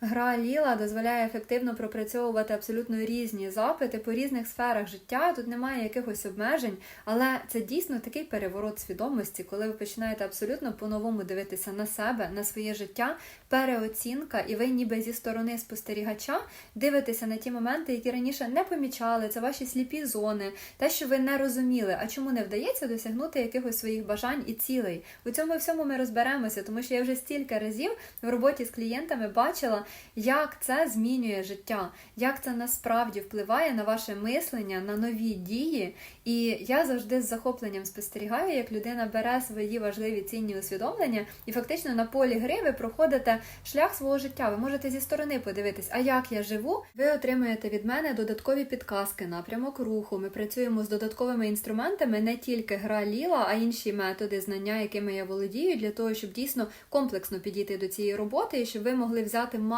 Гра Ліла дозволяє ефективно пропрацьовувати абсолютно різні запити по різних сферах життя. Тут немає якихось обмежень, але це дійсно такий переворот свідомості, коли ви починаєте абсолютно по-новому дивитися на себе, на своє життя, переоцінка, і ви ніби зі сторони спостерігача дивитеся на ті моменти, які раніше не помічали, це ваші сліпі зони, те, що ви не розуміли, а чому не вдається досягнути якихось своїх бажань і цілей. У цьому всьому ми розберемося, тому що я вже стільки разів в роботі з клієнтами бачила, як це змінює життя, як це насправді впливає на ваше мислення, на нові дії. І я завжди з захопленням спостерігаю, як людина бере свої важливі цінні усвідомлення, і фактично на полі гри ви проходите шлях свого життя. Ви можете зі сторони подивитись, а як я живу. Ви отримуєте від мене додаткові підказки, напрямок руху. Ми працюємо з додатковими інструментами, не тільки гра ліла, а інші методи знання, якими я володію, для того, щоб дійсно комплексно підійти до цієї роботи, і щоб ви могли взяти максимум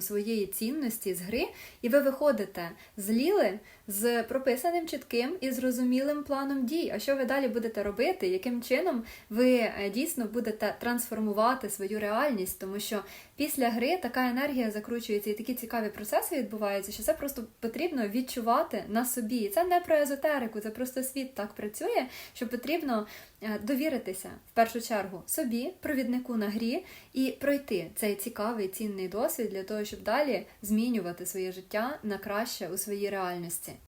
своєї цінності з гри, і ви виходите з ліли з прописаним чітким і зрозумілим планом дій. А що ви далі будете робити? Яким чином ви е, дійсно будете трансформувати свою реальність? Тому що після гри така енергія закручується і такі цікаві процеси відбуваються, що це просто потрібно відчувати на собі. Це не про езотерику, це просто світ так працює, що потрібно е, довіритися в першу чергу собі, провіднику на грі, і пройти цей цікавий цінний досвід для того, щоб далі змінювати своє життя на краще у своїй реальності.